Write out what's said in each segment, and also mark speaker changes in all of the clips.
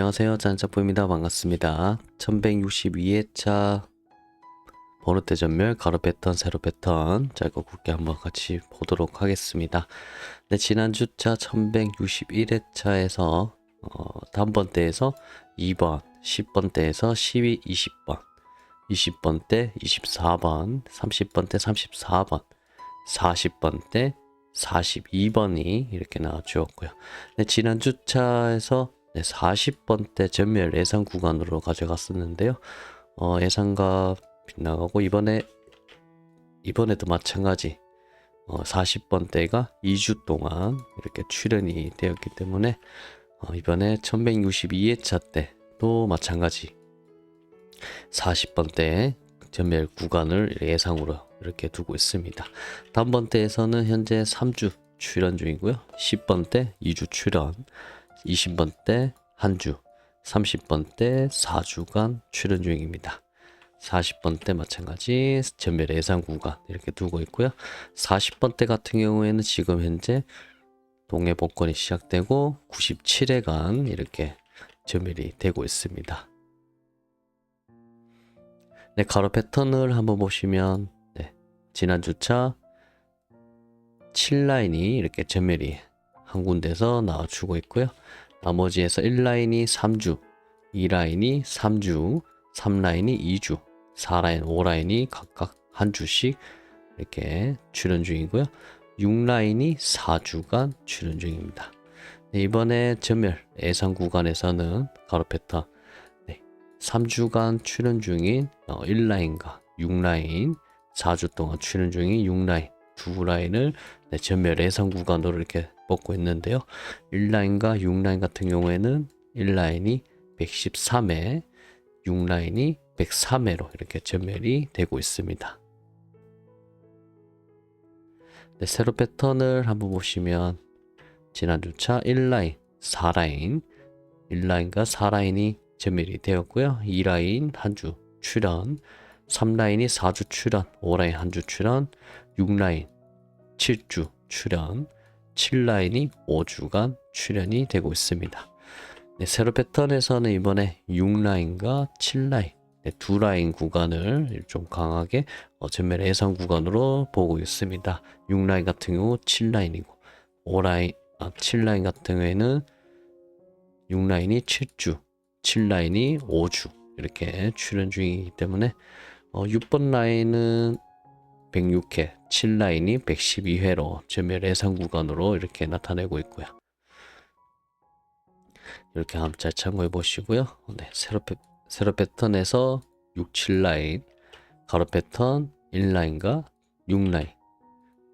Speaker 1: 안녕하세요. 짠짜보입니다. 반갑습니다. 1162회차 번호대 전멸 가로 패턴 세로 패턴 짧고 굵게 한번 같이 보도록 하겠습니다. 네, 지난주차 1161회차에서 어, 다음번대에서 2번, 10번대에서 12, 20번, 20번대 24번, 30번대 34번, 40번대 42번이 이렇게 나와 주었고요. 네, 지난주차에서 네, 40번대 전멸 예상 구간으로 가져갔었는데요. 어, 예상가 빗나가고 이번에 이번에도 마찬가지 어, 40번대가 2주 동안 이렇게 출연이 되었기 때문에 어, 이번에 1162회차 때도 마찬가지 40번대 전멸 구간을 예상으로 이렇게 두고 있습니다. 다음번대에서는 현재 3주 출연 중이고요. 10번대 2주 출연, 20번 때 한 주, 30번 때 4주간 출연 중입니다. 40번 때 마찬가지 전멸 예상 구간 이렇게 두고 있고요. 40번 때 같은 경우에는 지금 현재 동해 복권이 시작되고 97회간 이렇게 전멸이 되고 있습니다. 네, 가로 패턴을 한번 보시면 네, 지난 주차 7라인이 이렇게 전멸이 한 군데서 나와주고 있고요. 나머지에서 1라인이 3주, 2라인이 3주, 3라인이 2주, 4라인, 5라인이 각각 한 주씩 이렇게 출연 중이고요. 6라인이 4주간 출연 중입니다. 네, 이번에 전멸 예상 구간에서는 가로 패턴 네, 3주간 출연 중인 어, 1라인과 6라인 4주 동안 출연 중인 6라인 두 라인을 네, 전멸 예상 구간으로 이렇게 뽑고 있는데요. 1라인과 6라인 같은 경우에는 1라인이 113회, 6라인이 103회로 이렇게 전멸이 되고 있습니다. 네, 세로 패턴을 한번 보시면 지난 주차 1라인, 4라인, 1라인과 4라인이 전멸이 되었고요. 2라인 한 주 출연, 3라인이 4주 출연, 5라인 한주 출연, 6라인 7주 출연, 7라인이 5주간 출연이 되고 있습니다. 네, 세로 패턴에서는 이번에 6라인과 7라인 네, 두 라인 구간을 좀 강하게 어, 전멸 예상 구간으로 보고 있습니다. 6라인 같은 경우 7라인이고 5라인 아, 7라인 같은 경우에는 6라인이 7주, 7라인이 5주 이렇게 출연 중이기 때문에 어, 6번 라인은 106회, 7라인이 112회로 전멸 예상 구간으로 이렇게 나타내고 있고요. 이렇게 한번 잘 참고해 보시고요. 네, 세로, 패, 세로 패턴에서 6, 7라인, 가로 패턴 1라인과 6라인,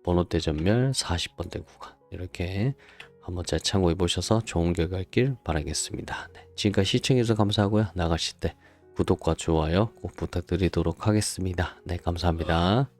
Speaker 1: 번호대 전멸 40번대 구간 이렇게 한번 잘 참고해 보셔서 좋은 결과 있길 바라겠습니다. 네, 지금까지 시청해주셔서 감사하고요. 나가실 때 구독과 좋아요 꼭 부탁드리도록 하겠습니다. 네, 감사합니다.